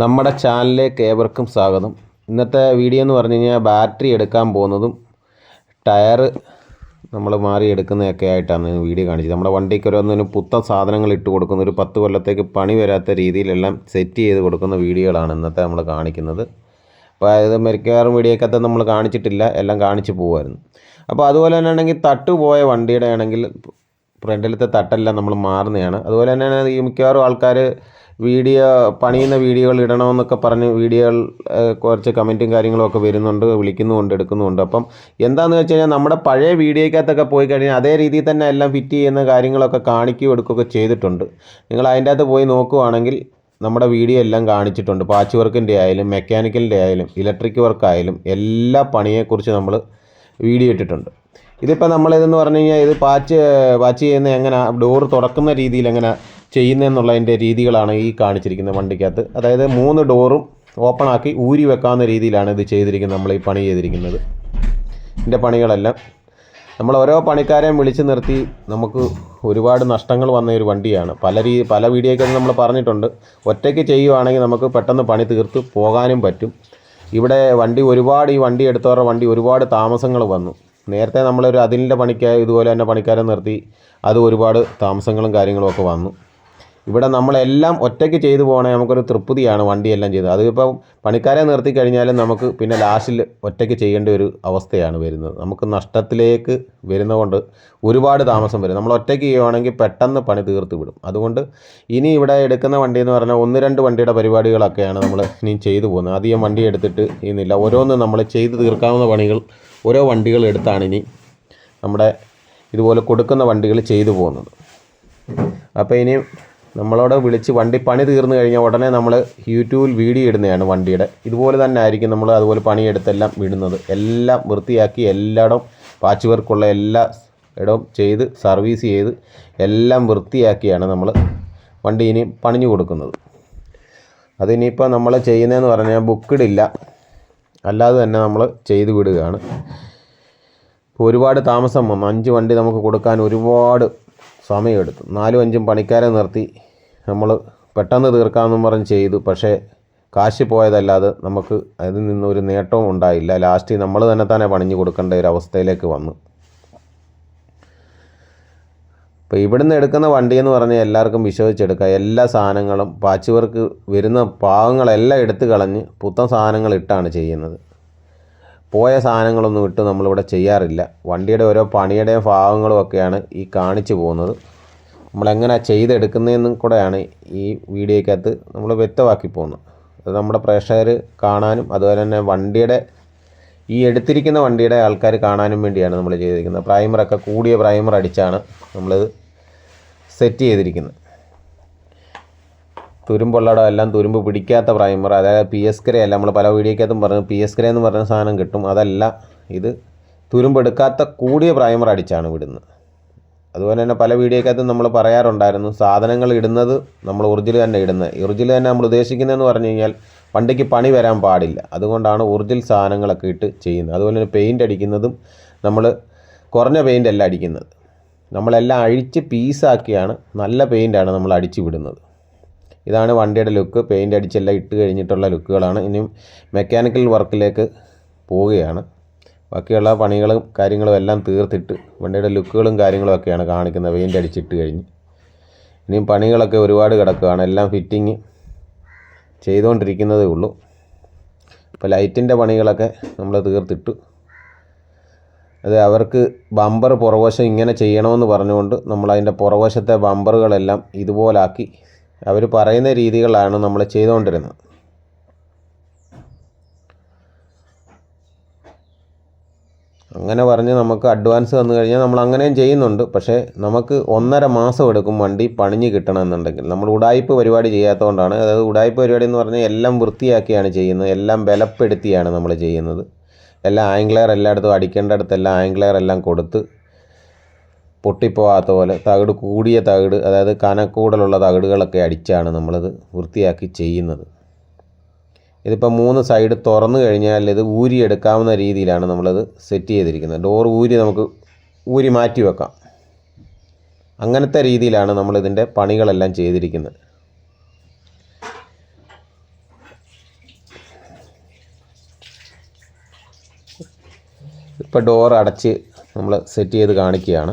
നമ്മുടെ ചാനലിലേക്ക് ഏവർക്കും സ്വാഗതം. ഇന്നത്തെ വീഡിയോ എന്ന് പറഞ്ഞു കഴിഞ്ഞാൽ ബാറ്ററി എടുക്കാൻ പോകുന്നതും ടയർ നമ്മൾ മാറി എടുക്കുന്നതൊക്കെ ആയിട്ടാണ് വീഡിയോ കാണിച്ചത്. നമ്മുടെ വണ്ടിക്ക് ഓരോന്നിനും പുത്തൻ സാധനങ്ങൾ ഇട്ട് കൊടുക്കുന്ന ഒരു പത്ത് കൊല്ലത്തേക്ക് പണി വരാത്ത രീതിയിലെല്ലാം സെറ്റ് ചെയ്ത് കൊടുക്കുന്ന വീഡിയോകളാണ് ഇന്നത്തെ നമ്മൾ കാണിക്കുന്നത്. അപ്പോൾ അതായത് മിക്കവാറും വീഡിയോക്കകത്ത് നമ്മൾ കാണിച്ചിട്ടില്ല എല്ലാം കാണിച്ചു പോകുമായിരുന്നു അപ്പോൾ അതുപോലെ തന്നെ ആണെങ്കിൽ തട്ടുപോയ വണ്ടിയുടെ ആണെങ്കിൽ ഫ്രണ്ടിലത്തെ തട്ടെല്ലാം നമ്മൾ മാറുന്നതാണ്. അതുപോലെ തന്നെയാണ് ഈ മിക്കവാറും ആൾക്കാർ വീഡിയോ പണിയുന്ന വീഡിയോകൾ ഇടണമെന്നൊക്കെ പറഞ്ഞ് വീഡിയോകൾ കുറച്ച് കമന്റും കാര്യങ്ങളൊക്കെ വരുന്നുണ്ട് വിളിക്കുന്നുമുണ്ട് എടുക്കുന്നുമുണ്ട്. അപ്പം എന്താണെന്ന് വെച്ച് കഴിഞ്ഞാൽ നമ്മുടെ പഴയ വീഡിയോയ്ക്കകത്തൊക്കെ പോയി കഴിഞ്ഞാൽ അതേ രീതിയിൽ തന്നെ എല്ലാം ഫിറ്റ് ചെയ്യുന്ന കാര്യങ്ങളൊക്കെ കാണിക്കുകയും എടുക്കുകയൊക്കെ ചെയ്തിട്ടുണ്ട്. നിങ്ങൾ അതിന്റെ അകത്ത് പോയി നോക്കുവാണെങ്കിൽ നമ്മുടെ വീഡിയോ എല്ലാം കാണിച്ചിട്ടുണ്ട്. പാച്ച് വർക്കിന്റെ ആയാലും മെക്കാനിക്കലിന്റെ ആയാലും ഇലക്ട്രിക് വർക്കായാലും എല്ലാ പണിയെക്കുറിച്ച് നമ്മൾ വീഡിയോ ഇട്ടിട്ടുണ്ട്. ഇതിപ്പോൾ നമ്മളിതെന്ന് പറഞ്ഞു കഴിഞ്ഞാൽ ഇത് പാച്ച് പാച്ച് ചെയ്യുന്ന എങ്ങനെ ഡോർ തുറക്കുന്ന രീതിയിൽ എങ്ങനെ ചെയ്യുന്നതെന്നുള്ളതിന്റെ രീതികളാണ് ഈ കാണിച്ചിരിക്കുന്നത് വണ്ടിക്കകത്ത്. അതായത് മൂന്ന് ഡോറും ഓപ്പൺ ആക്കി ഊരി വെക്കാവുന്ന രീതിയിലാണ് ഇത് ചെയ്തിരിക്കുന്നത് നമ്മൾ ഈ പണി ചെയ്തിരിക്കുന്നത്. ഇതിന്റെ പണികളെല്ലാം നമ്മൾ ഓരോ പണിക്കാരെയും വിളിച്ച് നിർത്തി നമുക്ക് ഒരുപാട് നഷ്ടങ്ങൾ വന്ന ഒരു വണ്ടിയാണ്. പല രീ പല വീഡിയോയ്ക്കൊക്കെ നമ്മൾ പറഞ്ഞിട്ടുണ്ട് ഒറ്റയ്ക്ക് ചെയ്യുവാണെങ്കിൽ നമുക്ക് പെട്ടെന്ന് പണി തീർത്ത് പോകാനും പറ്റും. ഇവിടെ വണ്ടി ഒരുപാട് ഈ വണ്ടി എടുത്തവരുടെ വണ്ടി ഒരുപാട് താമസങ്ങൾ വന്നു. നേരത്തെ നമ്മളൊരു അതിലിന്റെ പണിക്കാർ ഇതുപോലെ തന്നെ പണിക്കാരെ നിർത്തി അത് ഒരുപാട് താമസങ്ങളും കാര്യങ്ങളും ഒക്കെ വന്നു. ഇവിടെ നമ്മളെല്ലാം ഒറ്റയ്ക്ക് ചെയ്തു പോകണമെങ്കിൽ നമുക്കൊരു തൃപ്തിയാണ് വണ്ടിയെല്ലാം ചെയ്ത്. അതിപ്പോൾ പണിക്കാരെ നിർത്തി കഴിഞ്ഞാലും നമുക്ക് പിന്നെ ലാസ്റ്റിൽ ഒറ്റയ്ക്ക് ചെയ്യേണ്ട ഒരു അവസ്ഥയാണ് വരുന്നത്. നമുക്ക് നഷ്ടത്തിലേക്ക് വരുന്നതുകൊണ്ട് ഒരുപാട് താമസം വരും. നമ്മൾ ഒറ്റയ്ക്ക് ചെയ്യുവാണെങ്കിൽ പെട്ടെന്ന് പണി തീർത്ത് വിടും. അതുകൊണ്ട് ഇനി ഇവിടെ എടുക്കുന്ന വണ്ടി എന്ന് പറഞ്ഞാൽ ഒന്ന് രണ്ട് വണ്ടിയുടെ പരിപാടികളൊക്കെയാണ് നമ്മൾ ഇനി ചെയ്തു പോകുന്നത്. അധികം വണ്ടി എടുത്തിട്ട് ചെയ്യുന്നില്ല. ഓരോന്ന് നമ്മൾ ചെയ്ത് തീർക്കാവുന്ന പണികൾ ഓരോ വണ്ടികൾ എടുത്താണ് ഇനി നമ്മുടെ ഇതുപോലെ കൊടുക്കുന്ന വണ്ടികൾ ചെയ്തു പോകുന്നത്. അപ്പോൾ ഇനി നമ്മളോട് വിളിച്ച് വണ്ടി പണി തീർന്നു കഴിഞ്ഞാൽ ഉടനെ നമ്മൾ യൂട്യൂബിൽ വീഡിയോ ഇടുന്നതാണ് വണ്ടിയുടെ. ഇതുപോലെ തന്നെ ആയിരിക്കും നമ്മൾ അതുപോലെ പണിയെടുത്തെല്ലാം വിടുന്നത്. എല്ലാം വൃത്തിയാക്കി എല്ലായിടവും പാച്ച് വർക്കുള്ള എല്ലാ ഇടവും ചെയ്ത് സർവീസ് ചെയ്ത് എല്ലാം വൃത്തിയാക്കിയാണ് നമ്മൾ വണ്ടി ഇനി പണിഞ്ഞു കൊടുക്കുന്നത്. അതിനിപ്പോൾ നമ്മൾ ചെയ്യുന്നതെന്ന് പറഞ്ഞാൽ ബുക്കിടില്ല. അല്ലാതെ തന്നെ നമ്മൾ ചെയ്തു വിടുകയാണ്. ഒരുപാട് താമസം വന്നു. അഞ്ച് വണ്ടി നമുക്ക് കൊടുക്കാൻ ഒരുപാട് സമയമെടുത്തു. നാലും അഞ്ചും പണിക്കാരെ നിർത്തി. നമ്മൾ പെട്ടെന്ന് തീർക്കാമെന്നും പറഞ്ഞ് ചെയ്തു. പക്ഷേ കാശ് പോയതല്ലാതെ നമുക്ക് അതിൽ നിന്നൊരു നേട്ടവും ഉണ്ടായില്ല. ലാസ്റ്റ് നമ്മൾ തന്നെ തന്നെ പണിഞ്ഞു കൊടുക്കേണ്ട ഒരു അവസ്ഥയിലേക്ക് വന്നു. ഇപ്പോൾ ഇവിടുന്ന് എടുക്കുന്ന വണ്ടി എന്ന് പറഞ്ഞാൽ എല്ലാവർക്കും വിശ്വസിച്ചെടുക്കുക എല്ലാ സാധനങ്ങളും പാച്ച് വർക്ക് വരുന്ന പാവങ്ങളെല്ലാം എടുത്തു കളഞ്ഞ് പുത്തൻ സാധനങ്ങൾ ഇട്ടാണ് ചെയ്യുന്നത്. പോയ സാധനങ്ങളൊന്നും ഇട്ട് നമ്മളിവിടെ ചെയ്യാറില്ല. വണ്ടിയുടെ ഓരോ പണിയുടെയും ഭാഗങ്ങളും ഒക്കെയാണ് ഈ കാണിച്ചു പോകുന്നത്. നമ്മളെങ്ങനെ ചെയ്തെടുക്കുന്നതെന്നും കൂടെയാണ് ഈ വീഡിയോയ്ക്കകത്ത് നമ്മൾ വ്യക്തമാക്കി പോകുന്നത്. അത് നമ്മുടെ പ്രേക്ഷകർ കാണാനും അതുപോലെ തന്നെ വണ്ടിയുടെ ഈ എടുത്തിരിക്കുന്ന വണ്ടിയുടെ ആൾക്കാർ കാണാനും വേണ്ടിയാണ് നമ്മൾ ചെയ്തിരിക്കുന്നത്. പ്രൈമറൊക്കെ കൂടിയ പ്രൈമർ അടിച്ചാണ് നമ്മളിത് സെറ്റ് ചെയ്തിരിക്കുന്നത്. തുരുമ്പുള്ളടം എല്ലാം തുരുമ്പ് പിടിക്കാത്ത പ്രൈമർ അതായത് പി എസ് ക്രേ അല്ല നമ്മൾ പല വീഡിയോക്കകത്തും പറഞ്ഞു പി എസ് ക്രേ എന്ന് പറഞ്ഞ സാധനം കിട്ടും. അതല്ല ഇത് തുരുമ്പെടുക്കാത്ത കൂടിയ പ്രൈമർ അടിച്ചാണ് വിടുന്നത്. അതുപോലെ തന്നെ പല വീഡിയോക്കകത്തും നമ്മൾ പറയാറുണ്ടായിരുന്നു സാധനങ്ങൾ ഇടുന്നത് നമ്മൾ ഒറിജിനൽ തന്നെ ഇടുന്നത്. ഒറിജിനൽ തന്നെ നമ്മൾ ഉദ്ദേശിക്കുന്നതെന്ന് പറഞ്ഞു കഴിഞ്ഞാൽ വണ്ടിക്ക് പണി വരാൻ പാടില്ല. അതുകൊണ്ടാണ് ഒറിജിൽ സാധനങ്ങളൊക്കെ ഇട്ട് ചെയ്യുന്നത്. അതുപോലെ തന്നെ പെയിന്റ് അടിക്കുന്നതും നമ്മൾ കുറഞ്ഞ പെയിന്റ് അല്ല അടിക്കുന്നത്. നമ്മളെല്ലാം അഴിച്ച് പീസാക്കിയാണ് നല്ല പെയിന്റാണ് നമ്മൾ അടിച്ചു വിടുന്നത്. ഇതാണ് വണ്ടിയുടെ ലുക്ക്. പെയിന്റ് അടിച്ചെല്ലാം ഇട്ട് കഴിഞ്ഞിട്ടുള്ള ലുക്കുകളാണ്. ഇനിയും മെക്കാനിക്കൽ വർക്കിലേക്ക് പോവുകയാണ്. ബാക്കിയുള്ള പണികളും കാര്യങ്ങളും എല്ലാം തീർത്തിട്ട് വണ്ടിയുടെ ലുക്കുകളും കാര്യങ്ങളും ഒക്കെയാണ് കാണിക്കുന്നത്. പെയിന്റ് അടിച്ചിട്ട് കഴിഞ്ഞ്. ഇനിയും പണികളൊക്കെ ഒരുപാട് കിടക്കുകയാണ്. എല്ലാം ഫിറ്റിങ് ചെയ്തുകൊണ്ടിരിക്കുന്നതേ ഉള്ളൂ. ഇപ്പോൾ ലൈറ്റിന്റെ പണികളൊക്കെ നമ്മൾ തീർത്തിട്ടു. അത് അവർക്ക് ബമ്പർ പുറവശം ഇങ്ങനെ ചെയ്യണമെന്ന് പറഞ്ഞുകൊണ്ട് നമ്മൾ അതിന്റെ പുറവശത്തെ ബമ്പറുകളെല്ലാം ഇതുപോലാക്കി അവർ പറയുന്ന രീതികളാണ് നമ്മൾ ചെയ്തുകൊണ്ടിരുന്നത് അങ്ങനെ പറഞ്ഞ് നമുക്ക് അഡ്വാൻസ് തന്നു കഴിഞ്ഞാൽ നമ്മൾ അങ്ങനെയും ചെയ്യുന്നുണ്ട്. പക്ഷേ നമുക്ക് ഒന്നര മാസം എടുക്കും വണ്ടി പണിഞ്ഞ് കിട്ടണമെന്നുണ്ടെങ്കിൽ. നമ്മൾ ഉടായ്പ പരിപാടി ചെയ്യാത്തതുകൊണ്ടാണ്. അതായത് ഉടായ്പ പരിപാടി എന്ന് പറഞ്ഞാൽ എല്ലാം വൃത്തിയാക്കിയാണ് ചെയ്യുന്നത്. എല്ലാം ബലപ്പെടുത്തിയാണ് നമ്മൾ ചെയ്യുന്നത്. എല്ലാം ആംഗ്ലെയർ എല്ലായിടത്തും അടിക്കേണ്ടയിടത്തെല്ലാം ആംഗ്ലെയർ എല്ലാം കൊടുത്ത് പൊട്ടിപ്പോവാത്ത പോലെ തകിട് കൂടിയ തകിട് അതായത് കനക്കൂടലുള്ള തകിടുകളൊക്കെ അടിച്ചാണ് നമ്മളത് വൃത്തിയാക്കി ചെയ്യുന്നത്. ഇതിപ്പോൾ മൂന്ന് സൈഡ് തുറന്നു കഴിഞ്ഞാൽ ഇത് ഊരിയെടുക്കാവുന്ന രീതിയിലാണ് നമ്മളത് സെറ്റ് ചെയ്തിരിക്കുന്നത്. ഡോർ ഊരി നമുക്ക് ഊരി മാറ്റി വെക്കാം. അങ്ങനത്തെ രീതിയിലാണ് നമ്മളിതിന്റെ പണികളെല്ലാം ചെയ്തിരിക്കുന്നത്. ഇപ്പോൾ ഡോർ അടച്ച് നമ്മൾ സെറ്റ് ചെയ്ത് കാണിക്കുകയാണ്.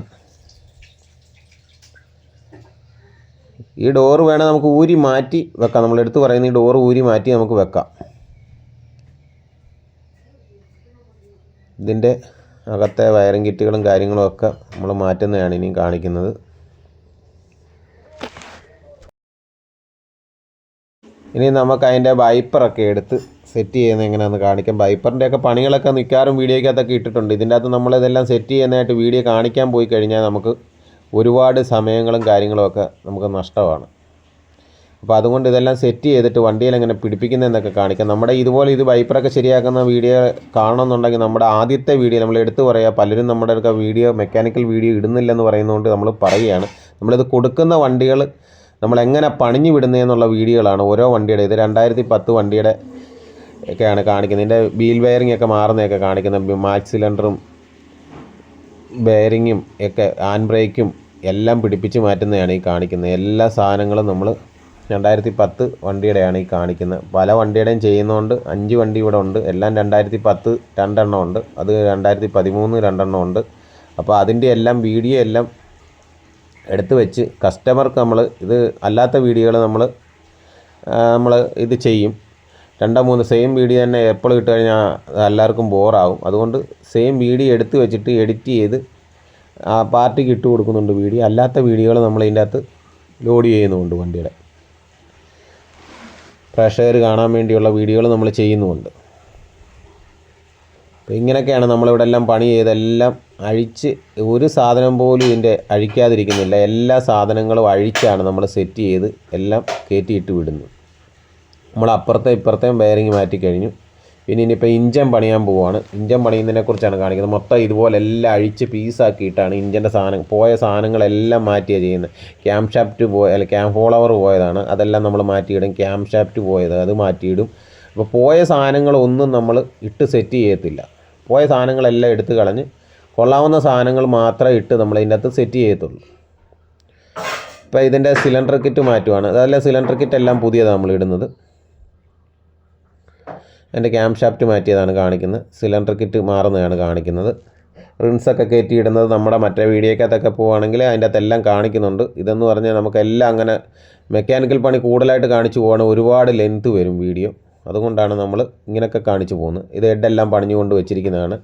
ഈ ഡോറ് വേണേൽ നമുക്ക് ഊരി മാറ്റി വെക്കാം. നമ്മൾ എടുത്ത് പറയുന്ന ഈ ഡോറ് ഊരി മാറ്റി നമുക്ക് വെക്കാം. ഇതിന്റെ അകത്തെ വയറിംഗ് കിറ്റുകളും കാര്യങ്ങളും ഒക്കെ നമ്മൾ മാറ്റുന്നതാണ് ഇനിയും കാണിക്കുന്നത്. ഇനി നമുക്ക് അതിന്റെ വൈപ്പറൊക്കെ എടുത്ത് സെറ്റ് ചെയ്യുന്നത് എങ്ങനെയാണെന്ന് കാണിക്കാം. വൈപ്പറിന്റെ ഒക്കെ പണികളൊക്കെ മിക്കവാറും വീഡിയോയ്ക്കകത്തൊക്കെ ഇട്ടിട്ടുണ്ട്. ഇതിന്റെ അകത്ത് നമ്മളിതെല്ലാം സെറ്റ് ചെയ്യുന്നതായിട്ട് വീഡിയോ കാണിക്കാൻ പോയി കഴിഞ്ഞാൽ നമുക്ക് ഒരുപാട് സമയങ്ങളും കാര്യങ്ങളുമൊക്കെ നമുക്ക് നഷ്ടമാണ്. അപ്പോൾ അതുകൊണ്ട് ഇതെല്ലാം സെറ്റ് ചെയ്തിട്ട് വണ്ടിയിൽ എങ്ങനെ പിടിപ്പിക്കുന്നതെന്നൊക്കെ കാണിക്കാം. നമ്മുടെ ഇതുപോലെ ഇത് വൈപ്പറൊക്കെ ശരിയാക്കുന്ന വീഡിയോ കാണണമെന്നുണ്ടെങ്കിൽ നമ്മുടെ ആദ്യത്തെ വീഡിയോ നമ്മൾ എടുത്തു പറയുക പലരും നമ്മുടെ ഒക്കെ വീഡിയോ മെക്കാനിക്കൽ വീഡിയോ ഇടുന്നില്ലെന്ന് പറയുന്നതുകൊണ്ട് നമ്മൾ പറയുകയാണ്. നമ്മളിത് കൊടുക്കുന്ന വണ്ടികൾ നമ്മൾ എങ്ങനെ പണിഞ്ഞു വിടുന്നതെന്നുള്ള വീഡിയോകളാണ് ഓരോ വണ്ടിയുടെ. ഇത് രണ്ടായിരത്തി പത്ത് വണ്ടിയുടെ ഒക്കെയാണ് കാണിക്കുന്നത്. ഇതിന്റെ വീൽ വയറിംഗ് ഒക്കെ മാറുന്നതൊക്കെ കാണിക്കുന്നത്. മാച്ച് സിലിണ്ടറും ബെയറിങ്ങും ഒക്കെ ആൻഡ് ബ്രേക്കും എല്ലാം പിടിപ്പിച്ച് മാറ്റുന്നതാണ് ഈ കാണിക്കുന്നത്. എല്ലാ സാധനങ്ങളും നമ്മൾ രണ്ടായിരത്തി പത്ത് വണ്ടിയുടെയാണ് ഈ കാണിക്കുന്നത്. പല വണ്ടിയുടെയും ചെയ്യുന്നതുകൊണ്ട് അഞ്ച് വണ്ടി ഇവിടെ ഉണ്ട്. എല്ലാം രണ്ടായിരത്തി പത്ത് രണ്ടെണ്ണം ഉണ്ട്. അത് രണ്ടായിരത്തി പതിമൂന്ന് രണ്ടെണ്ണം ഉണ്ട്. അപ്പോൾ അതിന്റെ എല്ലാം വീഡിയോ എല്ലാം എടുത്തു വെച്ച് കസ്റ്റമർക്ക് നമ്മൾ ഇത് അല്ലാത്ത വീഡിയോകൾ നമ്മൾ നമ്മൾ ഇത് ചെയ്യും. രണ്ടോ മൂന്ന് സെയിം വീഡിയോ തന്നെ എപ്പോൾ ഇട്ട് കഴിഞ്ഞാൽ എല്ലാവർക്കും ബോറാവും. അതുകൊണ്ട് സെയിം വീഡിയോ എടുത്തു വെച്ചിട്ട് എഡിറ്റ് ചെയ്ത് ആ പാർട്ടിക്ക് ഇട്ട് കൊടുക്കുന്നുണ്ട് വീഡിയോ. അല്ലാത്ത വീഡിയോകൾ നമ്മൾ ഇതിന്റെ അകത്ത് ലോഡ് ചെയ്യുന്നുമുണ്ട് വണ്ടിയുടെ. പ്രേക്ഷകർ കാണാൻ വേണ്ടിയുള്ള വീഡിയോകൾ നമ്മൾ ചെയ്യുന്നുമുണ്ട്. അപ്പോൾ ഇങ്ങനെയൊക്കെയാണ് നമ്മളിവിടെ എല്ലാം പണി ചെയ്തെല്ലാം അഴിച്ച് ഒരു സാധനം പോലും ഇതിന്റെ അഴിക്കാതിരിക്കുന്നില്ല. എല്ലാ സാധനങ്ങളും അഴിച്ചാണ് നമ്മൾ സെറ്റ് ചെയ്ത് എല്ലാം കയറ്റിയിട്ട് വിടുന്നത്. നമ്മൾ അപ്പുറത്തെ ഇപ്പുറത്തെയും ബെയറിങ് മാറ്റി കഴിഞ്ഞു പിന്നെ ഇനിയിപ്പോൾ ഇഞ്ചൻ പണിയാൻ പോവുകയാണ് ഇഞ്ചൻ പണിയുന്നതിനെ കുറിച്ചാണ് കാണിക്കുന്നത്. മൊത്തം ഇതുപോലെ എല്ലാം അഴിച്ച് പീസാക്കിയിട്ടാണ് ഇഞ്ചന്റെ സാധനം പോയ സാധനങ്ങളെല്ലാം മാറ്റിയാണ് ചെയ്യുന്നത്. ക്യാം ഷാപ്റ്റ് പോയ അല്ല ക്യാം ഫോളോവർ പോയതാണ്. അതെല്ലാം നമ്മൾ മാറ്റിയിടും. ക്യാം ഷാപ്റ്റ് പോയത് അത് മാറ്റിയിടും. അപ്പോൾ പോയ സാധനങ്ങളൊന്നും നമ്മൾ ഇട്ട് സെറ്റ് ചെയ്യത്തില്ല. പോയ സാധനങ്ങളെല്ലാം എടുത്ത് കളഞ്ഞ് കൊള്ളാവുന്ന സാധനങ്ങൾ മാത്രമേ ഇട്ട് നമ്മൾ ഇതിന്റെ അകത്ത് സെറ്റ് ചെയ്യത്തുള്ളൂ. ഇപ്പോൾ ഇതിന്റെ സിലിണ്ടർ കിറ്റ് മാറ്റുവാണ്. അതല്ല സിലിണ്ടർ കിറ്റ് എല്ലാം പുതിയതാണ് നമ്മൾ ഇടുന്നത്. എന്റെ ക്യാം ഷാഫ്റ്റ് മാറ്റിയതാണ് കാണിക്കുന്നത്. സിലിണ്ടർ കിറ്റ് മാറുന്നതാണ് കാണിക്കുന്നത്. റിൻസൊക്കെ കയറ്റിയിടുന്നത് നമ്മുടെ മറ്റേ വീഡിയോക്കകത്തൊക്കെ പോവുകയാണെങ്കിൽ അതിന്റെ അകത്തെല്ലാം കാണിക്കുന്നുണ്ട്. ഇതെന്ന് പറഞ്ഞാൽ നമുക്കെല്ലാം അങ്ങനെ മെക്കാനിക്കൽ പണി കൂടുതലായിട്ട് കാണിച്ചു പോകണം ഒരുപാട് ലെങ്ത്ത് വരും വീഡിയോ. അതുകൊണ്ടാണ് നമ്മൾ ഇങ്ങനെയൊക്കെ കാണിച്ചു പോകുന്നത്. ഇത് ഹെഡെല്ലാം പണിഞ്ഞുകൊണ്ട് വെച്ചിരിക്കുന്നതാണ്.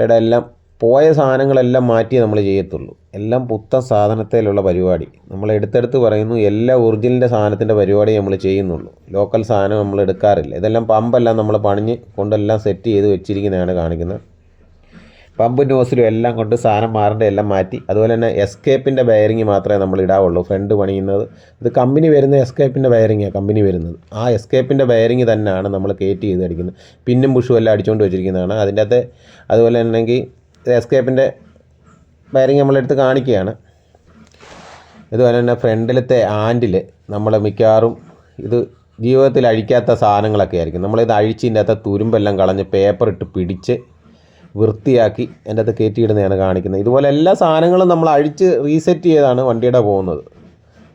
ഹെഡെല്ലാം പോയ സാധനങ്ങളെല്ലാം മാറ്റിയേ നമ്മൾ ചെയ്യത്തുള്ളൂ. എല്ലാം പുത്തൻ സാധനത്തിലുള്ള പരിപാടി. നമ്മൾ എടുത്തെടുത്ത് പറയുന്നു എല്ലാ ഒറിജിനലിന്റെ സാധനത്തിന്റെ പരിപാടി നമ്മൾ ചെയ്യുന്നുള്ളൂ. ലോക്കൽ സാധനം നമ്മൾ എടുക്കാറില്ല. ഇതെല്ലാം പമ്പെല്ലാം നമ്മൾ പണിഞ്ഞ് കൊണ്ടെല്ലാം സെറ്റ് ചെയ്ത് വെച്ചിരിക്കുന്നതാണ് കാണിക്കുന്നത്. പമ്പ് നോസിലും എല്ലാം കൊണ്ട് സാധനം മാറേണ്ട എല്ലാം മാറ്റി. അതുപോലെ തന്നെ എസ്കേപ്പിന്റെ ബയറിങ് മാത്രമേ നമ്മൾ ഇടാവുള്ളൂ. ഫ്രണ്ട് പണിയുന്നത്. ഇത് കമ്പനി വരുന്ന എസ്കേപ്പിന്റെ ബയറിങ്ങാണ് കമ്പനി വരുന്നത്. ആ എസ്കേപ്പിന്റെ ബയറിങ് തന്നെയാണ് നമ്മൾ കയറ്റി ചെയ്ത് അടിക്കുന്നത്. പിന്നും പുഷും എല്ലാം അടിച്ചുകൊണ്ട് വെച്ചിരിക്കുന്നതാണ്. അതിന്റെ അകത്ത് അതുപോലെ തന്നെ എസ്കേപ്പിന്റെ ബയറിങ് നമ്മളെടുത്ത് കാണിക്കുകയാണ്. ഇതുപോലെ തന്നെ ഫ്രണ്ടിലത്തെ ആൻഡിൽ നമ്മൾ മിക്കവാറും ഇത് ജീവിതത്തിൽ അഴിക്കാത്ത സാധനങ്ങളൊക്കെ ആയിരിക്കും. നമ്മളിത് അഴിച്ചിന്റെ അകത്ത് തുരുമ്പെല്ലാം കളഞ്ഞ് പേപ്പർ ഇട്ട് പിടിച്ച് വൃത്തിയാക്കി എന്റെ അകത്ത് കയറ്റിയിടുന്നതാണ് കാണിക്കുന്നത്. ഇതുപോലെ എല്ലാ സാധനങ്ങളും നമ്മൾ അഴിച്ച് റീസെറ്റ് ചെയ്താണ് വണ്ടിയുടെ പോകുന്നത്.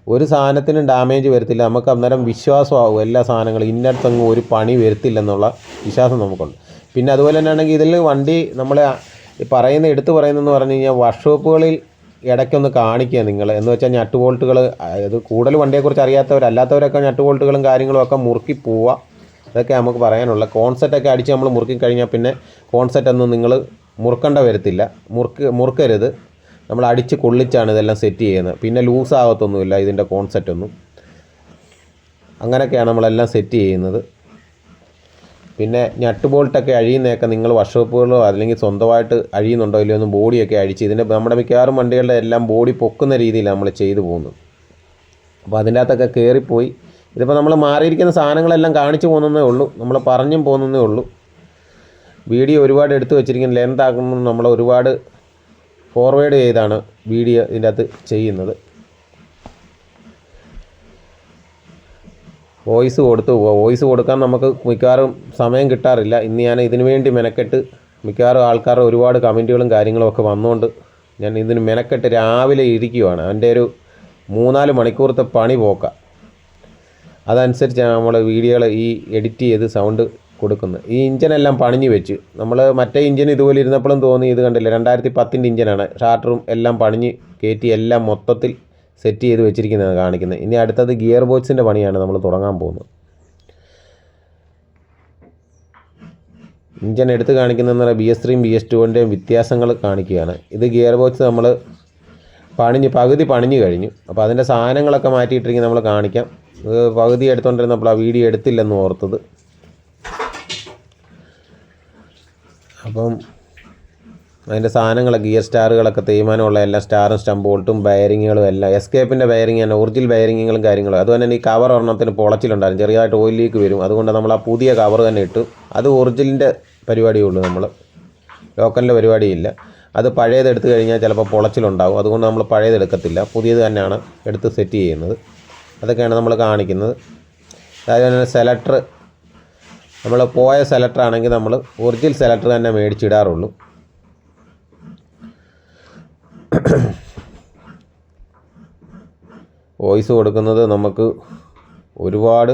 ഒരു സാധനത്തിനും ഡാമേജ് വരത്തില്ല. നമുക്ക് അന്നേരം വിശ്വാസമാകും എല്ലാ സാധനങ്ങളും ഇന്നടത്തൊന്നും ഒരു പണി വരത്തില്ലെന്നുള്ള വിശ്വാസം നമുക്കുണ്ട്. പിന്നെ അതുപോലെ തന്നെ ആണെങ്കിൽ ഇതിൽ വണ്ടി നമ്മൾ ഈ പറയുന്ന എടുത്തു പറയുന്നതെന്ന് പറഞ്ഞു കഴിഞ്ഞാൽ വർക്ക്ഷോപ്പുകളിൽ ഇടയ്ക്കൊന്ന് കാണിക്കുക നിങ്ങൾ. എന്ന് വെച്ചാൽ ഞട്ട് ബോൾട്ടുകൾ അത് കൂടുതൽ വണ്ടിയെക്കുറിച്ച് അറിയാത്തവരല്ലാത്തവരൊക്കെ ഞട്ട് ബോൾട്ടുകളും കാര്യങ്ങളും ഒക്കെ മുറുക്കി പോവുക. അതൊക്കെ നമുക്ക് പറയാനുള്ള. കോൺസെറ്റൊക്കെ അടിച്ച് നമ്മൾ മുറുക്കി കഴിഞ്ഞാൽ പിന്നെ കോൺസെറ്റൊന്നും നിങ്ങൾ മുറുക്കേണ്ട വരത്തില്ല. മുറുക്ക് മുറുക്കരുത്. നമ്മൾ അടിച്ച് കൊള്ളിച്ചാണ് ഇതെല്ലാം സെറ്റ് ചെയ്യുന്നത്. പിന്നെ ലൂസ് ആകത്തൊന്നുമില്ല ഇതിന്റെ കോൺസെറ്റ് ഒന്നും. അങ്ങനെയൊക്കെയാണ് നമ്മളെല്ലാം സെറ്റ് ചെയ്യുന്നത്. പിന്നെ ഞട്ട് ബോൾട്ടൊക്കെ അഴിയുന്നതൊക്കെ നിങ്ങൾ വർക്ക്ഷോപ്പുകളോ അല്ലെങ്കിൽ സ്വന്തമായിട്ട് അഴിയുന്നുണ്ടോ ഇല്ലയോ ഒന്ന് ബോഡിയൊക്കെ അഴിച്ച് ഇതിന്റെ നമ്മുടെ മിക്കവാറും വണ്ടികളുടെ എല്ലാം ബോഡി പൊക്കുന്ന രീതിയിലാണ് നമ്മൾ ചെയ്തു പോകുന്നത് അപ്പോൾ അതിന്റെ അകത്തൊക്കെ കയറിപ്പോയി. ഇതിപ്പോൾ നമ്മൾ മാറിയിരിക്കുന്ന സാധനങ്ങളെല്ലാം കാണിച്ചു പോകുന്നതേ ഉള്ളൂ. നമ്മൾ പറഞ്ഞും പോകുന്നതേ ഉള്ളൂ. വീഡിയോ ഒരുപാട് എടുത്തു വെച്ചിരിക്കുന്ന ആക്കുമ്പോൾ നമ്മൾ ഒരുപാട് ഫോർവേഡ് ചെയ്താണ് വീഡിയോ ഇതിന്റെ അകത്ത് ചെയ്യുന്നത്. വോയിസ് കൊടുത്തു. വോയിസ് കൊടുക്കാൻ നമുക്ക് മിക്കവാറും സമയം കിട്ടാറില്ല. ഇന്ന് ഞാൻ ഇതിനു വേണ്ടി മെനക്കെട്ട് മിക്കവാറും ആൾക്കാരുടെ ഒരുപാട് കമന്റുകളും കാര്യങ്ങളും ഒക്കെ വന്നുകൊണ്ട് ഞാൻ ഇതിന് മെനക്കെട്ട് രാവിലെ ഇരിക്കുവാണ്. എന്റെ ഒരു മൂന്നാൽ മണിക്കൂറത്തെ പണി പോക്ക. അതനുസരിച്ചാണ് നമ്മൾ വീഡിയോകൾ ഈ എഡിറ്റ് ചെയ്ത് സൗണ്ട് കൊടുക്കുന്നത് ഈ ഇഞ്ചിനെല്ലാം പണിഞ്ഞു വെച്ച്. നമ്മൾ മറ്റേ ഇഞ്ചിൻ ഇതുപോലെ ഇരുന്നപ്പോഴും തോന്നി ഇത് കണ്ടില്ല? രണ്ടായിരത്തി പത്തിന്റെ ഇഞ്ചിനാണ്. ഷാർട്ടറും എല്ലാം പണിഞ്ഞ് കയറ്റി എല്ലാം മൊത്തത്തിൽ സെറ്റ് ചെയ്ത് വെച്ചിരിക്കുന്നതാണ് കാണിക്കുന്നത്. ഇനി അടുത്തത് ഗിയർ ബോക്സിന്റെ പണിയാണ് നമ്മൾ തുടങ്ങാൻ പോകുന്നത്. ഇഞ്ചൻ എടുത്ത് കാണിക്കുന്നതെന്ന് പറഞ്ഞാൽ ബി എസ് ത്രീയും ബി എസ് ടുവിന്റെയും വ്യത്യാസങ്ങൾ കാണിക്കുകയാണ്. ഇത് ഗിയർ ബോക്സ് നമ്മൾ പണിഞ്ഞ് പകുതി പണിഞ്ഞ് കഴിഞ്ഞു. അപ്പോൾ അതിന്റെ സാധനങ്ങളൊക്കെ മാറ്റിയിട്ടിരിക്കുന്നത് നമ്മൾ കാണിക്കാം. ഇത് പകുതി എടുത്തുകൊണ്ടിരുന്നപ്പോൾ ആ വീഡിയോ എടുത്തില്ലെന്ന് ഓർത്തത്. അപ്പം അതിന്റെ സാധനങ്ങൾ ഗിയർ സ്റ്റാറുകളൊക്കെ തേയ്മാനമുള്ള എല്ലാ സ്റ്റാറും സ്റ്റംപ് ബോൾട്ടും ബയറിങ്ങുകളും എല്ലാം എസ്കേപ്പിന്റെ ബയറിങ് തന്നെ ഒറിജിനൽ ബയറിങ്ങുകളും കാര്യങ്ങളും. അതുപോലെ തന്നെ ഈ കവർ ഒരെണ്ണത്തിന് പൊളച്ചിലുണ്ടായിരുന്നു. ചെറിയതായിട്ട് ഓയിൽ ലീക്ക് വരും. അതുകൊണ്ട് നമ്മൾ ആ പുതിയ കവർ തന്നെ ഇട്ടു. അത് ഒറിജിനലിന്റെ പരിപാടിയേ ഉള്ളൂ നമ്മൾ ലോക്കലിന്റെ പരിപാടിയില്ല. അത് പഴയത് എടുത്തു കഴിഞ്ഞാൽ ചിലപ്പോൾ പൊളച്ചിലുണ്ടാവും. അതുകൊണ്ട് നമ്മൾ പഴയത് എടുക്കത്തില്ല. പുതിയത് തന്നെയാണ് എടുത്ത് സെറ്റ് ചെയ്യുന്നത്. അതൊക്കെയാണ് നമ്മൾ കാണിക്കുന്നത്. അതുപോലെ തന്നെ സെലക്ടർ നമ്മൾ പോയ സെലക്ടർ ആണെങ്കിൽ നമ്മൾ ഒറിജിനൽ സെലക്ടർ തന്നെ മേടിച്ചിടാറുള്ളൂ. വോയിസ് കൊടുക്കുന്നത് നമുക്ക് ഒരുപാട്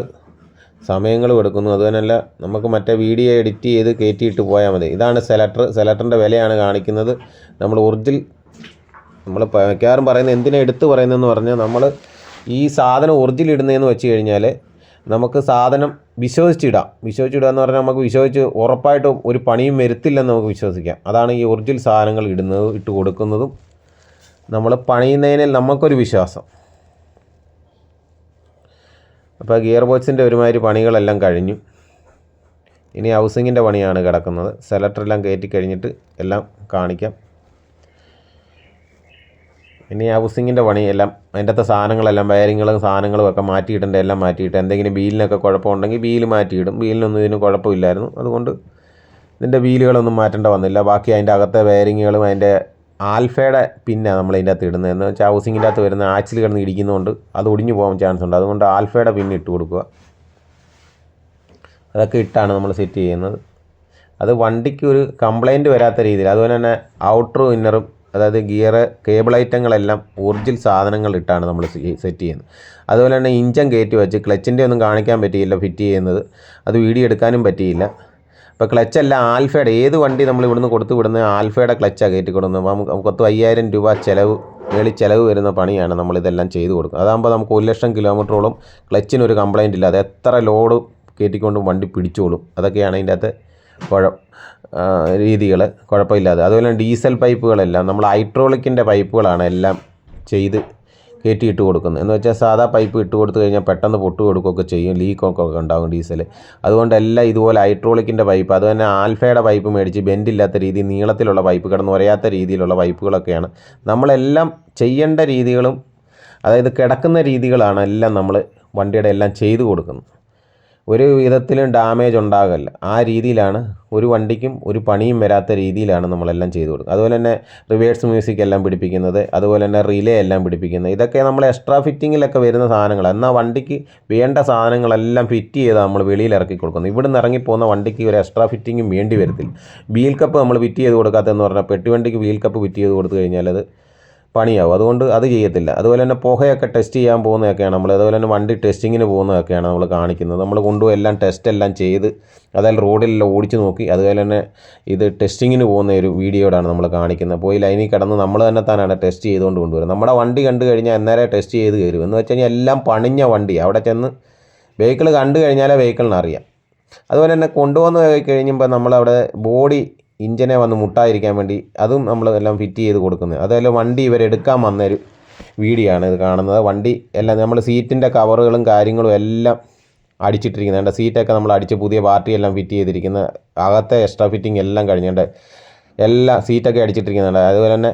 സമയങ്ങൾ എടുക്കുന്നു. അതുതന്നെയല്ല നമുക്ക് മറ്റേ വീഡിയോ എഡിറ്റ് ചെയ്ത് കയറ്റിയിട്ട് പോയാൽ മതി. ഇതാണ് സെലക്ടർ സെലക്ടറിന്റെ വിലയാണ് കാണിക്കുന്നത്. നമ്മൾ ഒറിജിൽ നമ്മൾ മിക്കവാറും പറയുന്നത് എന്തിനാണ് എടുത്ത് പറയുന്നതെന്ന് പറഞ്ഞാൽ നമ്മൾ ഈ സാധനം ഒറിജിൽ ഇടുന്നതെന്ന് വെച്ച് കഴിഞ്ഞാൽ നമുക്ക് സാധനം വിശ്വസിച്ചിടാം വിശ്വസിച്ചിടുക എന്ന് പറഞ്ഞാൽ നമുക്ക് വിശ്വസിച്ച് ഉറപ്പായിട്ടും ഒരു പണിയും വരുത്തില്ലെന്ന് നമുക്ക് വിശ്വസിക്കാം. അതാണ് ഈ ഒറിജിനൽ സാധനങ്ങൾ ഇടുന്നത് ഇട്ട് കൊടുക്കുന്നതും. നമ്മൾ പണിയുന്നതിന് നമുക്കൊരു വിശ്വാസം. അപ്പോൾ ഗിയർ ബോക്സിന്റെ ഒരുമാതിരി പണികളെല്ലാം കഴിഞ്ഞു. ഇനി ഹൗസിങ്ങിന്റെ പണിയാണ് കിടക്കുന്നത്. സെലക്ടറെല്ലാം കയറ്റി കഴിഞ്ഞിട്ട് എല്ലാം കാണിക്കാം. ഇനി ഹൗസിങ്ങിന്റെ പണിയെല്ലാം അതിന്റെ അകത്തെ സാധനങ്ങളെല്ലാം വയറിങ്ങളും സാധനങ്ങളും ഒക്കെ മാറ്റിയിട്ടുണ്ട് എല്ലാം മാറ്റിയിട്ട്. എന്തെങ്കിലും ബീലിനൊക്കെ കുഴപ്പമുണ്ടെങ്കിൽ ബീൽ മാറ്റിയിടും. ബീലിനൊന്നും ഇതിന് കുഴപ്പമില്ലായിരുന്നു. അതുകൊണ്ട് ഇതിന്റെ വീലുകളൊന്നും മാറ്റേണ്ട വന്നില്ല. ബാക്കി അതിന്റെ അകത്തെ വയറിങ്ങുകളും അതിന്റെ ആൽഫയുടെ പിന്നാണ് നമ്മൾ ഇതിന്റെ അകത്ത് ഇടുന്നത്. എന്ന് വെച്ചാൽ ഹൗസിങ്ങിന്റെ അകത്ത് വരുന്ന ആച്ചിൽ കിടന്ന് ഇടിക്കുന്നതുകൊണ്ട് അത് ഒടിഞ്ഞു പോകാൻ ചാൻസ് ഉണ്ട്. അതുകൊണ്ട് ആൽഫയുടെ പിന്നെ ഇട്ട് കൊടുക്കുക. അതൊക്കെ ഇട്ടാണ് നമ്മൾ സെറ്റ് ചെയ്യുന്നത്. അത് വണ്ടിക്ക് ഒരു കംപ്ലൈന്റ് വരാത്ത രീതിയിൽ അതുപോലെ തന്നെ ഔട്ടറും ഇന്നറും അതായത് ഗിയർ കേബിൾ ഐറ്റങ്ങളെല്ലാം ഒറിജിനൽ സാധനങ്ങൾ ഇട്ടാണ് നമ്മൾ സെറ്റ് ചെയ്യുന്നത്. അതുപോലെ തന്നെ ഇഞ്ചൻ കയറ്റി വെച്ച് ക്ലച്ചിന്റെ ഒന്നും കാണിക്കാൻ പറ്റിയില്ല ഫിറ്റ് ചെയ്യുന്നത്. അത് വീഡിയോ എടുക്കാനും പറ്റിയില്ല. ഇപ്പോൾ അല്ല ആൽഫയുടെ ഏത് വണ്ടി നമ്മൾ ഇവിടുന്ന് കൊടുത്തു വിടുന്ന ആൽഫയുടെ ക്ലച്ചാണ് കയറ്റി കൊടുക്കുന്നത്. നമുക്ക് പത്ത് അയ്യായിരം രൂപ ചിലവ് മേളി ചിലവ് വരുന്ന പണിയാണ് നമ്മളിതെല്ലാം ചെയ്തു കൊടുക്കുന്നത്. അതാകുമ്പോൾ നമുക്ക് ഒരു ലക്ഷം കിലോമീറ്ററോളം ക്ലച്ചിനൊരു കംപ്ലൈന്റ് ഇല്ല. അത് എത്ര ലോഡ് കയറ്റിക്കൊണ്ടും വണ്ടി പിടിച്ചോളും. അതൊക്കെയാണ് അതിന്റെ അകത്ത് കുഴ രീതികൾ കുഴപ്പമില്ലാതെ. അതുപോലെ ഡീസൽ പൈപ്പുകളെല്ലാം നമ്മൾ ഹൈഡ്രോളിക്കിന്റെ പൈപ്പുകളാണ് എല്ലാം ചെയ്ത് കയറ്റി ഇട്ട് കൊടുക്കുന്നത്. എന്ന് വെച്ചാൽ സാധാ പൈപ്പ് ഇട്ട് കൊടുത്തു കഴിഞ്ഞാൽ പെട്ടെന്ന് പൊട്ട് കൊടുക്കുകയൊക്കെ ചെയ്യും ലീക്കൊക്കെ ഉണ്ടാകും ഡീസൽ അതുകൊണ്ടെല്ലാം ഇതുപോലെ ഹൈഡ്രോളിക്കിന്റെ പൈപ്പ് അത് തന്നെ ആൽഫയുടെ പൈപ്പ് മേടിച്ച് ബെൻഡില്ലാത്ത രീതിയിൽ നീളത്തിലുള്ള പൈപ്പ് കിടന്ന് ഉരയാത്ത രീതിയിലുള്ള പൈപ്പുകളൊക്കെയാണ്. നമ്മളെല്ലാം ചെയ്യേണ്ട രീതികളും അതായത് കിടക്കുന്ന രീതികളാണ് എല്ലാം നമ്മൾ വണ്ടിയുടെ എല്ലാം ചെയ്തു കൊടുക്കുന്നത്. ഒരു വിധത്തിലും ഡാമേജ് ഉണ്ടാകില്ല. ആ രീതിയിലാണ് ഒരു വണ്ടിക്കും ഒരു പണിയും വരാത്ത രീതിയിലാണ് നമ്മളെല്ലാം ചെയ്തു കൊടുക്കുക. അതുപോലെ തന്നെ റിവേഴ്സ് മ്യൂസിക് എല്ലാം പിടിപ്പിക്കുന്നത് അതുപോലെ തന്നെ റിലേ എല്ലാം പിടിപ്പിക്കുന്നത് ഇതൊക്കെ നമ്മൾ എക്സ്ട്രാ ഫിറ്റിങ്ങിലൊക്കെ വരുന്ന സാധനങ്ങൾ എന്നാൽ വണ്ടിക്ക് വേണ്ട സാധനങ്ങളെല്ലാം ഫിറ്റ് ചെയ്ത് നമ്മൾ വെളിയിൽ ഇറക്കി കൊടുക്കുന്നു ഇവിടുന്ന് ഇറങ്ങിപ്പോകുന്ന വണ്ടിക്ക് ഒരു എക്സ്ട്രാ ഫിറ്റിങ്ങും വേണ്ടി വരത്തില്ല. വീൽ കപ്പ് നമ്മൾ ഫിറ്റ് ചെയ്ത് കൊടുക്കാത്തതെന്ന് പറഞ്ഞാൽ പെട്ടി വണ്ടിക്ക് വീൽ കപ്പ് ഫിറ്റ് ചെയ്ത് കൊടുത്തു കഴിഞ്ഞാൽ അത് പണിയാവും. അതുകൊണ്ട് അത് ചെയ്യത്തില്ല. അതുപോലെ തന്നെ പുകയൊക്കെ ടെസ്റ്റ് ചെയ്യാൻ പോകുന്നതൊക്കെയാണ് നമ്മൾ അതുപോലെ തന്നെ വണ്ടി ടെസ്റ്റിങ്ങിന് പോകുന്നതൊക്കെയാണ് നമ്മൾ കാണിക്കുന്നത്. നമ്മൾ കൊണ്ടുപോയി എല്ലാം ടെസ്റ്റ് എല്ലാം ചെയ്ത് അതായത് റോഡിലെല്ലാം ഓടിച്ച് നോക്കി. അതുപോലെ തന്നെ ഇത് ടെസ്റ്റിങ്ങിന് പോകുന്ന ഒരു വീഡിയോടാണ് നമ്മൾ കാണിക്കുന്നത്. പോയി ലൈനിൽ കിടന്ന് നമ്മൾ തന്നെ തന്നെയാണ് ടെസ്റ്റ് ചെയ്തുകൊണ്ട് കൊണ്ടുവരുന്നത്. നമ്മുടെ വണ്ടി കണ്ടു കഴിഞ്ഞാൽ അന്നേരം ടെസ്റ്റ് ചെയ്ത് കയറും. എന്ന് വെച്ച് കഴിഞ്ഞാൽ എല്ലാം പണിഞ്ഞ വണ്ടി. അവിടെ ചെന്ന് വെഹിക്കിൾ കണ്ടു കഴിഞ്ഞാലേ വെഹിക്കിളിന് അറിയാം. അതുപോലെ തന്നെ കൊണ്ടുവന്ന് കഴിയുമ്പോൾ നമ്മളവിടെ ബോഡി ഇഞ്ചിനെ വന്ന് മുട്ടായിരിക്കാൻ വേണ്ടി അതും നമ്മൾ എല്ലാം ഫിറ്റ് ചെയ്ത് കൊടുക്കുന്നത്. അതെല്ലാം വണ്ടി ഇവരെടുക്കാൻ വന്നൊരു വീഡിയോ ആണ് ഇത് കാണുന്നത്. വണ്ടി എല്ലാം നമ്മൾ സീറ്റിന്റെ കവറുകളും കാര്യങ്ങളും എല്ലാം അടിച്ചിട്ടിരിക്കുന്നത്. എന്റെ സീറ്റൊക്കെ നമ്മൾ അടിച്ച് പുതിയ പാർട്ടി എല്ലാം ഫിറ്റ് ചെയ്തിരിക്കുന്ന അകത്തെ എക്സ്ട്രാ ഫിറ്റിംഗ് എല്ലാം കഴിഞ്ഞുണ്ട് എല്ലാ സീറ്റൊക്കെ അടിച്ചിട്ടിരിക്കുന്നുണ്ട് അതുപോലെ തന്നെ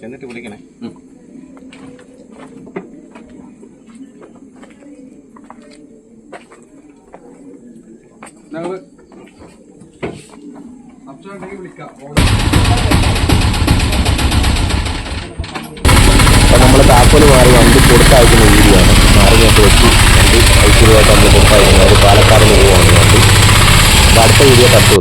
ചെന്നിട്ട് വിളിക്കണേ. നമ്മൾ വിളിക്കാം. നമ്മൾ താക്കോൽ മാറി വണ്ടി കൊടുത്തയക്കുന്ന വീഡിയോ ആണ്. മാറി ഞാൻ വെച്ച് വണ്ടി ഐശ്വര്യമായിട്ട് നമ്മൾ കൊടുത്തയക്കുന്നത് പാലക്കാട് പാലക്കാടിന് പോവുകയാണ് വണ്ടി. അപ്പോൾ അടുത്ത വീഡിയോ പത്ത് ദിവസം